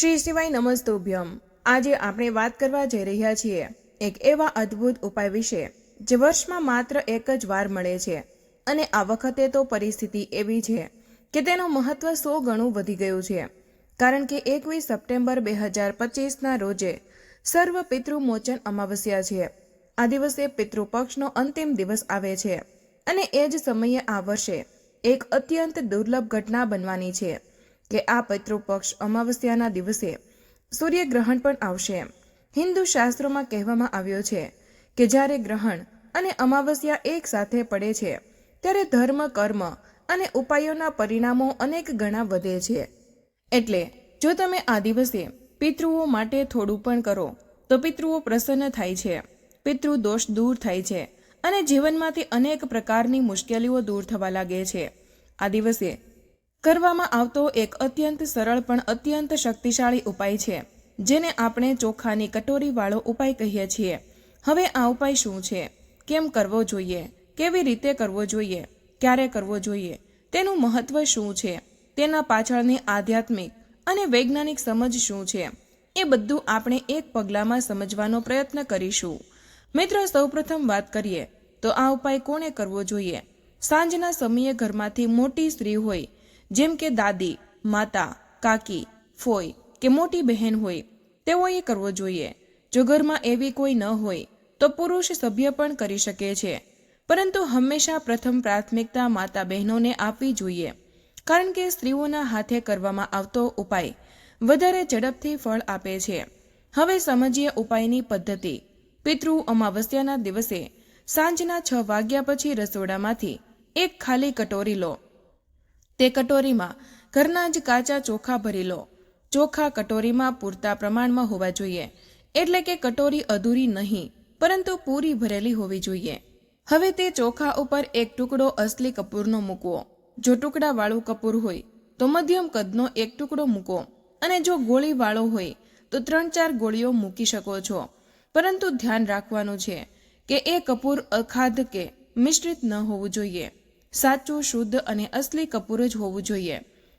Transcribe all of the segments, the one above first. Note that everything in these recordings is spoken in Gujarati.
શ્રી શિવાય નમસ્તુભ્યમ. આજે આપણે વાત કરવા જઈ રહ્યા છીએ એક એવા અદ્ભુત ઉપાય વિશે જે વર્ષમાં માત્ર એક જ વાર મળે છે. અને આ વખતે તો પરિસ્થિતિ એવી છે કે તેનું મહત્વ સો ગણું વધી ગયું છે. કારણ કે એકવીસ સપ્ટેમ્બર બે હજાર પચીસના રોજે સર્વ પિતૃમોચન અમાવસ્યા છે. આ દિવસે પિતૃપક્ષનો અંતિમ દિવસ આવે છે. અને એ જ સમયે આ વર્ષે એક અત્યંત દુર્લભ ઘટના બનવાની છે. કે આ પિતૃપક્ષ અમાવસ્યાના દિવસે સૂર્યગ્રહણ પણ આવશે. હિન્દુ શાસ્ત્રોમાં કહેવામાં આવ્યો છે કે જ્યારે ગ્રહણ અને અમાવસ્યા એક સાથે પડે છે, ત્યારે ધર્મ, કર્મ અને ઉપાયોના પરિણામો અનેક ગણા વધે છે. એટલે જો તમે આ દિવસે પિતૃઓ માટે થોડું પણ કરો, તો પિતૃઓ પ્રસન્ન થાય છે. પિતૃ દોષ દૂર થાય છે અને જીવનમાંથી અનેક પ્રકારની મુશ્કેલીઓ દૂર થવા લાગે છે. આ દિવસે કરવામાં આવતો એક અત્યંત સરળ પણ અત્યંત શક્તિશાળી ઉપાય છે, જેને આપણે ચોખાની કટોરીવાળો ઉપાય કહીએ છીએ. હવે આ ઉપાય શું છે? કેમ કરવો જોઈએ? કેવી રીતે કરવો જોઈએ? ક્યારે કરવો જોઈએ? તેનું મહત્વ શું છે? તેના પાછળની આધ્યાત્મિક અને વૈજ્ઞાનિક સમજ શું છે? એ બધું આપણે એક પગલામાં સમજવાનો પ્રયત્ન કરીશું. મિત્રો, સૌપ્રથમ વાત કરીએ તો આ ઉપાય કોણે કરવો જોઈએ? સાંજના સમયે ઘરમાંથી મોટી સ્ત્રી હોય જેમ કે દાદી, માતા, કાકી, ફોઈ કે મોટી બહેન હોય, તેઓએ કરવો જોઈએ. જો ઘરમાં એવી કોઈ ન હોય, તો પુરુષ સભ્ય પણ કરી શકે છે. પરંતુ હંમેશા પ્રથમ પ્રાથમિકતા માતા બહેનોને આપવી જોઈએ. કારણ કે સ્ત્રીઓના હાથે કરવામાં આવતો ઉપાય વધારે ઝડપથી ફળ આપે છે. હવે સમજીએ ઉપાયની પદ્ધતિ. પિતૃ અમાવસ્યાના દિવસે સાંજના છ વાગ્યા પછી રસોડામાંથી એક ખાલી કટોરી લો. તે કટોરીમાં ઘરના જ કાચા ચોખા ભરી લો. ચોખા કટોરીમાં પૂરતા પ્રમાણમાં હોવા જોઈએ. એટલે કે કટોરી અધૂરી નહીં, પરંતુ પૂરી ભરેલી હોવી જોઈએ. હવે તે ચોખા ઉપર એક ટુકડો અસલી કપૂરનો મૂકવો. જો ટુકડાવાળું કપૂર હોય, તો મધ્યમ કદનો એક ટુકડો મૂકો. અને જો ગોળીવાળો હોય, તો ત્રણ ચાર ગોળીઓ મૂકી શકો છો. પરંતુ ધ્યાન રાખવાનું છે કે એ કપૂર અખાધ કે મિશ્રિત ન હોવું જોઈએ. સાચું, શુદ્ધ અને અસલી કપૂર જ હોવું જોઈએ.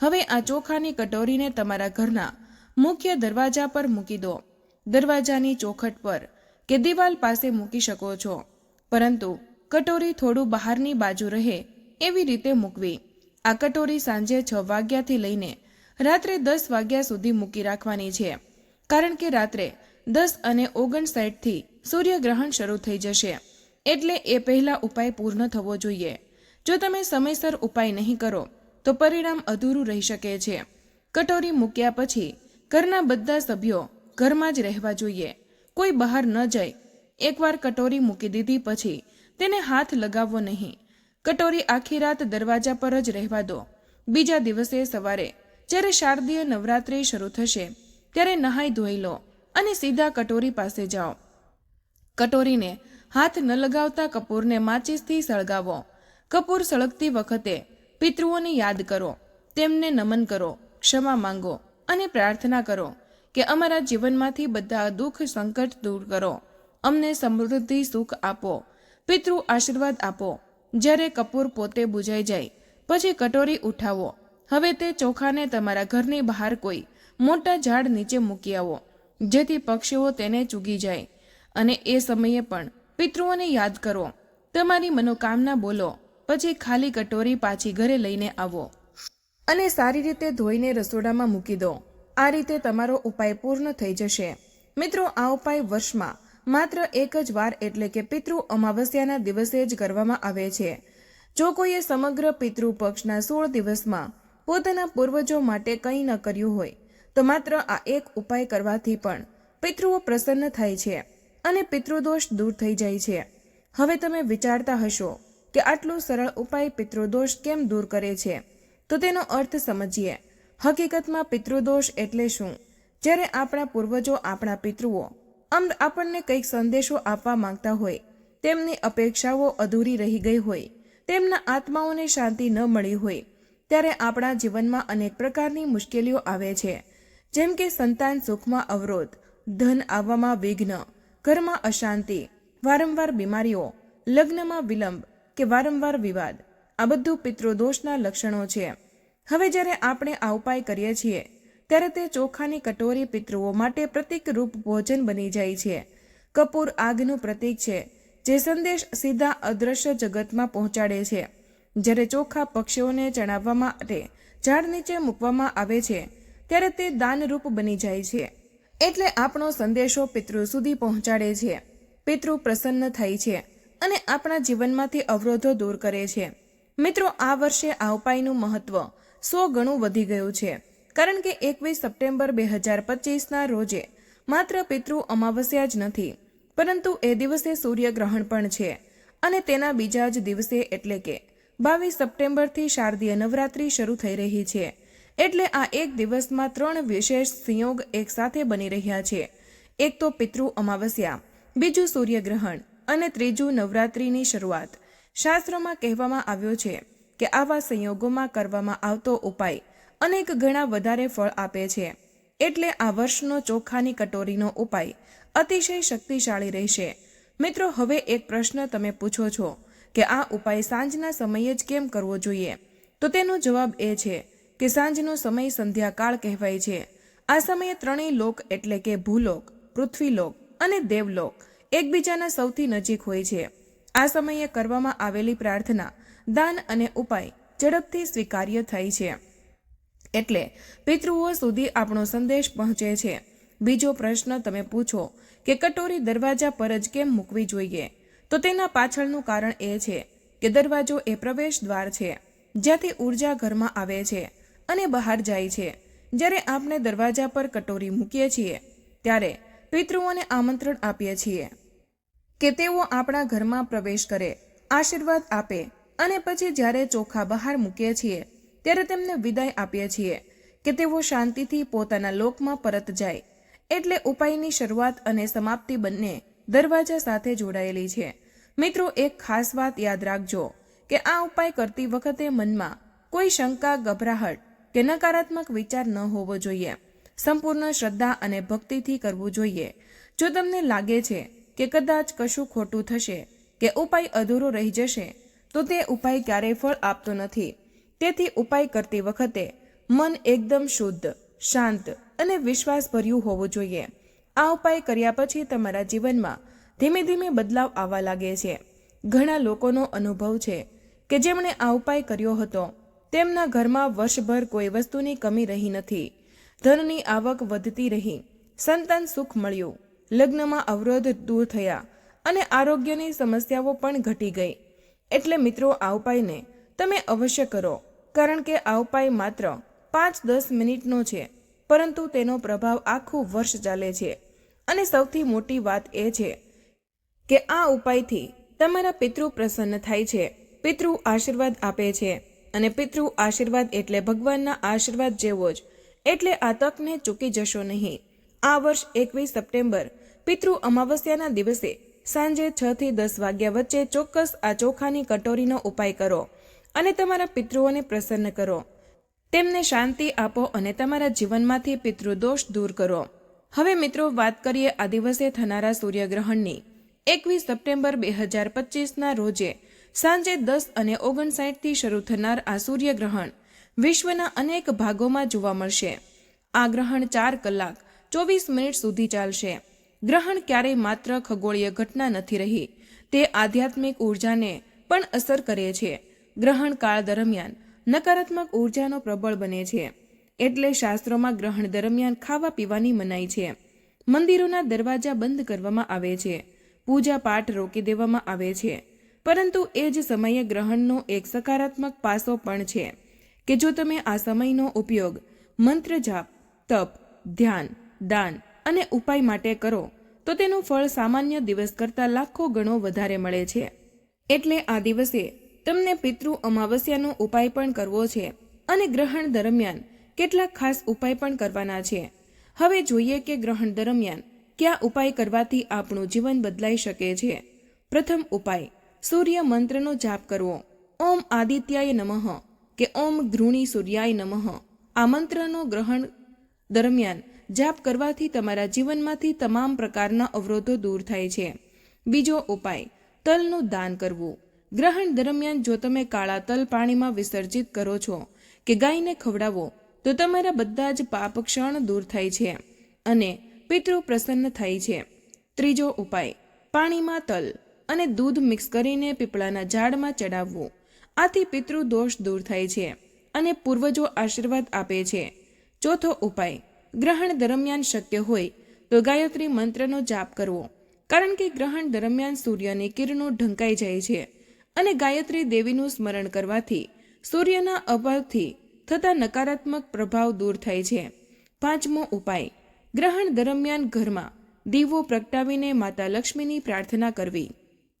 હવે આ ચોખાની કટોરીને તમારા ઘરના મુખ્ય દરવાજા પર મૂકી દો. દરવાજાની ચોખટ પર કે દિવાલ પાસે મૂકી શકો છો. પરંતુ કટોરી થોડું બહારની બાજુ રહે એવી રીતે મૂકવી. આ કટોરી સાંજે છ વાગ્યાથી લઈને રાત્રે દસ વાગ્યા સુધી મૂકી રાખવાની છે. કારણ કે રાત્રે દસ અને ઓગણસાઠથી સૂર્યગ્રહણ શરૂ થઈ જશે. એટલે એ પહેલા ઉપાય પૂર્ણ થવો જોઈએ. જો તમે સમયસર ઉપાય નહીં કરો, તો પરિણામ અધૂરું રહી શકે છે. કટોરી મૂક્યા પછી ઘરના બધા સભ્યો ઘરમાં જ રહેવા જોઈએ. કોઈ બહાર ન જાય. એકવાર કટોરી મૂકી દીધી પછી તેને હાથ લગાવવો નહીં. કટોરી આખી રાત દરવાજા પર જ રહેવા દો. બીજા દિવસે સવારે, જ્યારે શારદીય નવરાત્રિ શરૂ થશે, ત્યારે નહાઈ ધોઈ લો અને સીધા કટોરી પાસે જાઓ. કટોરીને હાથ ન લગાવતા કપૂરને માચીસથી સળગાવો. કપૂર સળગતી વખતે પિતૃઓને યાદ કરો, તેમને નમન કરો, ક્ષમા માંગો અને પ્રાર્થના કરો કે અમારા જીવનમાંથી બધા દુઃખ સંકટ દૂર કરો. અમને સમૃદ્ધિ સુખ આપો, પિતૃ આશીર્વાદ આપો. જ્યારે કપૂર પોતે બુજાઈ જાય, પછી કટોરી ઉઠાવો. હવે તે ચોખાને તમારા ઘરની બહાર કોઈ મોટા ઝાડ નીચે મૂકી આવો, જેથી પક્ષીઓ તેને ચૂગી જાય. અને એ સમયે પણ પિતૃઓને યાદ કરો. તમારી મનોકામના બોલો પછી ખાલી કટોરી પાછી ઘરે લઈને આવો. અને સારી રીતે ધોઈને રસોડામાં મૂકી દો. આ રીતે તમારો ઉપાય પૂર્ણ થઈ જશે. મિત્રો, આ ઉપાય વર્ષમાં માત્ર એક જ વાર એટલે કે પિતૃ અમાવસ્યાના દિવસે જ કરવામાં આવે છે. જો કોઈએ સમગ્ર પિતૃ પક્ષના સોળ દિવસમાં પોતાના પૂર્વજો માટે કંઈ ન કર્યું હોય, તો માત્ર આ એક ઉપાય કરવાથી પણ પિતૃઓ પ્રસન્ન થાય છે અને પિતૃદોષ દૂર થઈ જાય છે. હવે તમે વિચારતા હશો કે આટલો સરળ ઉપાય પિતૃદોષ કેમ દૂર કરે છે? તો તેનો અર્થ સમજીએ. હકીકતમાં પિતૃદોષ એટલે શું? જ્યારે આપણા પૂર્વજો આપણા પિતૃઓ આમ આપણને કંઈક સંદેશો આપવા માંગતા હોય, તેમની અપેક્ષાઓ અધૂરી રહી ગઈ હોય, તેમના આત્માઓને શાંતિ ન મળી હોય, ત્યારે આપણા જીવનમાં અનેક પ્રકારની મુશ્કેલીઓ આવે છે. જેમ કે સંતાન સુખમાં અવરોધ, ધન આવવામાં વિઘ્ન, ઘરમાં અશાંતિ, વારંવાર બીમારીઓ, લગ્નમાં વિલંબ કે વારંવાર વિવાદ. આ બધું પિતૃદોષના લક્ષણો છે. હવે જ્યારે આપણે આ ઉપાય કરીએ છીએ, ત્યારે તે ચોખાની કટોરી પિતૃઓ માટે પ્રતિકરૂપ ભોજન બની જાય છે. કપૂર આગનું પ્રતીક છે, જે સંદેશ સીધા અદ્રશ્ય જગતમાં પહોંચાડે છે. જ્યારે ચોખા પક્ષીઓને ચણાવવા માટે ઝાડ નીચે મૂકવામાં આવે છે, ત્યારે તે દાનરૂપ બની જાય છે. એટલે આપણો સંદેશો પિતૃ સુધી પહોંચાડે છે. પિતૃ પ્રસન્ન થાય છે. અને આપણા જીવનમાંથી અવરોધો દૂર કરે છે. મિત્રો, આ વર્ષે આ ઉપાયનું મહત્વ સો ગણું વધી ગયું છે. કારણ કે એકવીસ સપ્ટેમ્બર બે હજાર પચીસના રોજે માત્ર પિતૃ અમાવસ્યા જ નથી, પરંતુ એ દિવસે સૂર્યગ્રહણ પણ છે. અને તેના બીજા જ દિવસે એટલે કે બાવીસ સપ્ટેમ્બરથી શારદીય નવરાત્રી શરૂ થઈ રહી છે. એટલે આ એક દિવસમાં ત્રણ વિશેષ સંયોગ એકસાથે બની રહ્યા છે. એક તો પિતૃ અમાવસ્યા, બીજું સૂર્યગ્રહણ અને ત્રીજું નવરાત્રિની શરૂઆત. શાસ્ત્રોમાં કહેવામાં આવ્યો છે કે આવા સંયોગોમાં કરવામાં આવતો ઉપાય અનેક ગણા વધારે ફળ આપે છે. એટલે આ વર્ષનો ચોખાની કટોરીનો ઉપાય અતિશય શક્તિશાળી રહેશે. મિત્રો, હવે એક પ્રશ્ન તમે પૂછો છો કે આ ઉપાય સાંજના સમયે જ કેમ કરવો જોઈએ? તો તેનો જવાબ એ છે કે સાંજનો સમય સંધ્યાકાળ કહેવાય છે. આ સમયે ત્રણેય લોક એટલે કે ભૂલોક, પૃથ્વીલોક અને દેવલોક. એકબીજાના સૌથી નજીક હોય છે. આ સમયે કરવામાં આવેલી પ્રાર્થના, દાન અને ઉપાય ઝડપથી સ્વીકાર્ય થાય છે. એટલે પિતૃઓ સુધી આપણો સંદેશ પહોંચે છે. બીજો પ્રશ્ન તમે પૂછો કે કટોરી દરવાજા પર જ કેમ મૂકવી જોઈએ? તો તેના પાછળનું કારણ એ છે કે દરવાજો એ પ્રવેશ દ્વાર છે, જ્યાંથી ઊર્જા ઘરમાં આવે છે અને બહાર જાય છે. જ્યારે આપણે દરવાજા પર કટોરી મૂકીએ છીએ, ત્યારે પિતૃઓને આમંત્રણ આપીએ છીએ કે તેઓ આપણા ઘરમાં પ્રવેશ કરે, આશીર્વાદ આપે અને પછી જ્યારે ચોખા બહાર મૂકીએ છીએ, ત્યારે તેમને વિદાય આપીએ છીએ કે તેઓ શાંતિથી પોતાના લોકમાં પરત જાય. એટલે ઉપાયની શરૂઆત અને સમાપ્તિ બંને દરવાજા સાથે જોડાયેલી છે. મિત્રો, એક ખાસ વાત યાદ રાખજો કે આ ઉપાય કરતી વખતે મનમાં કોઈ શંકા, ગભરાહટ કે નકારાત્મક વિચાર ન હોવો જોઈએ. સંપૂર્ણ શ્રદ્ધા અને ભક્તિથી કરવું જોઈએ. જો તમને લાગે છે કે કદાચ કશું ખોટું થશે, કે ઉપાય અધૂરો રહી જશે, તો તે ઉપાય ક્યારેય ફળ આપતો નથી. તેથી ઉપાય કરતી વખતે મન એકદમ શુદ્ધ, શાંત અને વિશ્વાસભર્યું હોવું જોઈએ. આ ઉપાય કર્યા પછી તમારા જીવનમાં ધીમે ધીમે બદલાવ આવવા લાગે છે. ઘણા લોકોનો અનુભવ છે કે જેમણે આ ઉપાય કર્યો હતો, તેમના ઘરમાં વર્ષભર કોઈ વસ્તુની કમી રહી નથી. ધનની આવક વધતી રહી. સંતાન સુખ મળ્યું. લગ્નમાં અવરોધ દૂર થયા અને આરોગ્યની સમસ્યાઓ પણ ઘટી ગઈ. એટલે મિત્રો, આ ઉપાયને તમે અવશ્ય કરો. કારણ કે આ ઉપાય માત્ર પાંચ દસ મિનિટનો છે, પરંતુ તેનો પ્રભાવ આખું વર્ષ ચાલે છે. અને સૌથી મોટી વાત એ છે કે આ ઉપાયથી તમારા પિતૃ પ્રસન્ન થાય છે. પિતૃ આશીર્વાદ આપે છે. અને પિતૃ આશીર્વાદ એટલે ભગવાનના આશીર્વાદ જેવો જ એટલે આ તકને ચૂકી જશો નહીં. આ વર્ષ એકવીસ સપ્ટેમ્બર, પિતૃ અમાવસ્યાના દિવસે સાંજે છ થી દસ વાગ્યા વચ્ચે ચોક્કસ આ ચોખાની કટોરીનો ઉપાય કરો અને તમારા પિતૃઓને પ્રસન્ન કરો. તેમને શાંતિ આપો અને તમારા જીવનમાંથી પિતૃદોષ દૂર કરો. હવે મિત્રો વાત કરીએ આ દિવસે થનારા સૂર્યગ્રહણની. એકવીસ સપ્ટેમ્બર બે હજાર પચીસના રોજે સાંજે દસ અને ઓગણસાઠથી શરૂ થનાર આ સૂર્યગ્રહણ. વિશ્વના અનેક ભાગોમાં જોવા મળશે. આ ગ્રહણ ચાર કલાક, ચોવીસ મિનિટ સુધી ચાલશે. ગ્રહણ ક્યારેય માત્ર ખગોળીય ઘટના નથી રહી, તે આધ્યાત્મિક ઉર્જાને પણ અસર કરે છે. ગ્રહણ કાળ દરમિયાન નકારાત્મક ઉર્જાનો પ્રબળ બને છે. એટલે શાસ્ત્રોમાં ગ્રહણ દરમિયાન ખાવા પીવાની મનાઈ છે. મંદિરોના દરવાજા બંધ કરવામાં આવે છે. પૂજા પાઠ રોકી દેવામાં આવે છે. પરંતુ એ જ સમયે ગ્રહણનો એક સકારાત્મક પાસો પણ છે. કે જો તમે આ સમયનો ઉપયોગ મંત્ર જાપ, તપ, ધ્યાન, દાન અને ઉપાય માટે કરો, તો તેનું ફળ સામાન્ય દિવસ કરતાં લાખો ગણો વધારે મળે છે. એટલે આ દિવસે તમને પિતૃ અમાવસ્યાનો ઉપાય પણ કરવો છે અને ગ્રહણ દરમિયાન કેટલાક ખાસ ઉપાય પણ કરવાના છે. હવે જોઈએ કે ગ્રહણ દરમિયાન કયા ઉપાય કરવાથી આપણું જીવન બદલાઈ શકે છે. પ્રથમ ઉપાય, સૂર્ય મંત્રનો જાપ કરવો. ઓમ આદિત્યાય નમઃ. કે ઓમ ઘૃણી સૂર્યાય નમઃ. આ મંત્રનો ગ્રહણ દરમિયાન જાપ કરવાથી તમારા જીવનમાંથી તમામ પ્રકારના અવરોધો દૂર થાય છે. બીજો ઉપાય, તલનું દાન કરવું. ગ્રહણ દરમિયાન જો તમે કાળા તલ પાણીમાં વિસર્જિત કરો છો કે ગાયને ખવડાવો, તો તમારા બધા જ પાપ ક્ષણ દૂર થાય છે અને પિતૃ પ્રસન્ન થાય છે. ત્રીજો ઉપાય, પાણીમાં તલ અને દૂધ મિક્સ કરીને પીપળાના ઝાડમાં ચડાવવું. આથી પિતૃ દોષ દૂર થાય છે અને પૂર્વજો આશીર્વાદ આપે છે. ચોથો ઉપાય, ગ્રહણ દરમિયાન શક્ય હોય તો ગાયત્રી મંત્રનો જાપ કરવો. કારણ કે ગ્રહણ દરમિયાન સૂર્યની કિરણો ઢંકાઈ જાય છે અને ગાયત્રી દેવીનું સ્મરણ કરવાથી સૂર્યના અભાવથી થતા નકારાત્મક પ્રભાવ દૂર થાય છે. પાંચમો ઉપાય, ગ્રહણ દરમિયાન ઘરમાં દીવો પ્રગટાવીને માતા લક્ષ્મીની પ્રાર્થના કરવી.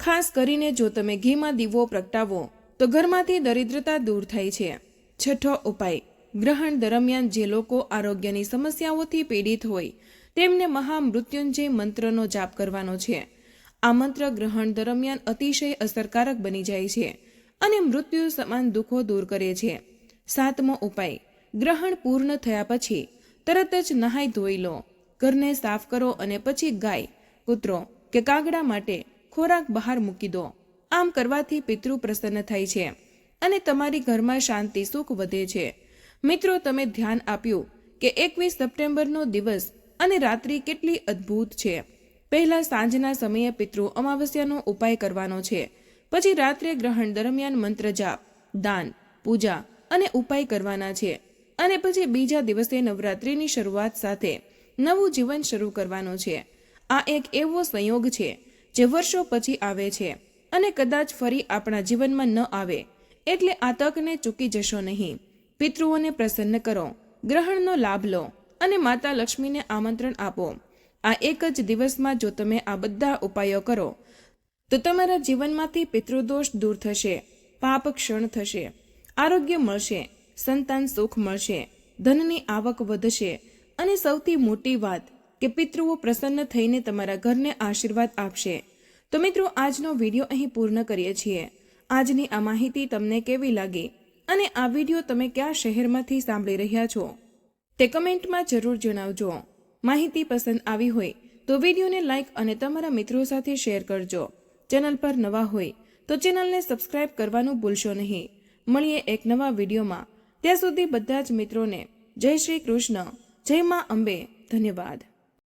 ખાસ કરીને જો તમે ઘીમાં દીવો પ્રગટાવો તો ઘરમાંથી દરિદ્રતા દૂર થાય છે. છઠ્ઠો ઉપાય. ગ્રહણ દરમિયાન જે લોકો આરોગ્યની સમસ્યાઓથી પીડિત હોય, તેમને મહામૃત્યુંજય મંત્રનો જાપ કરવાનો છે. આ મંત્ર ગ્રહણ દરમિયાન અતિશય અસરકારક બની જાય છે અને મૃત્યુ સમાન દુઃખો દૂર કરે છે. સાતમો ઉપાય. ગ્રહણ પૂર્ણ થયા પછી તરત જ નહાઈ ધોઈ લો. ઘરને સાફ કરો અને પછી ગાય, કૂતરો કે કાગડા માટે ખોરાક બહાર મૂકી દો. આમ કરવાથી પિતૃ પ્રસન્ન થાય છે અને તમારી ઘરમાં શાંતિ, સુખ વધે છે. મિત્રો, તમે ધ્યાન આપ્યું કે એકવીસ સપ્ટેમ્બરનો દિવસ અને રાત્રિ કેટલી અદ્ભુત છે. પહેલા સાંજના સમયે પિતૃ અમાવસ્યાનો ઉપાય કરવાનો છે. પછી રાત્રે ગ્રહણ દરમિયાન મંત્ર જાપ, દાન, પૂજા અને ઉપાય કરવાના છે. અને પછી બીજા દિવસે નવરાત્રિની શરૂઆત સાથે નવું જીવન શરૂ કરવાનું છે. આ એક એવો સંયોગ છે જે વર્ષો પછી આવે છે. અને કદાચ ફરી આપણા જીવનમાં ન આવે, એટલે આ તકને ચૂકી જશો નહીં. પિતૃઓને પ્રસન્ન કરો, ગ્રહણનો લાભ લો અને માતા લક્ષ્મીને આમંત્રણ આપો. આ એક જ દિવસમાં જો તમે આ બધા ઉપાયો કરો, તો તમારા જીવનમાંથી પિતૃદોષ દૂર થશે, પાપ ક્ષણ થશે, આરોગ્ય મળશે, સંતાન સુખ મળશે, ધનની આવક વધશે અને સૌથી મોટી વાત કે પિતૃઓ પ્રસન્ન થઈને તમારા ઘરને આશીર્વાદ આપશે. તો મિત્રો, આજનો વીડિયો અહીં પૂર્ણ કરીએ છીએ. આજની આ માહિતી તમને કેવી લાગી અને આ વીડિયો તમે કયા શહેરમાંથી સાંભળી રહ્યા છો, તે કમેન્ટમાં જરૂર જણાવજો. માહિતી પસંદ આવી હોય તો વિડીયોને લાઇક અને તમારા મિત્રો સાથે શેર કરજો. ચેનલ પર નવા હોય તો ચેનલને સબસ્ક્રાઇબ કરવાનું ભૂલશો નહીં. મળીએ એક નવા વિડીયોમાં. ત્યાં સુધી બધા જ મિત્રોને જય શ્રી કૃષ્ણ, જય મા અંબે. ધન્યવાદ.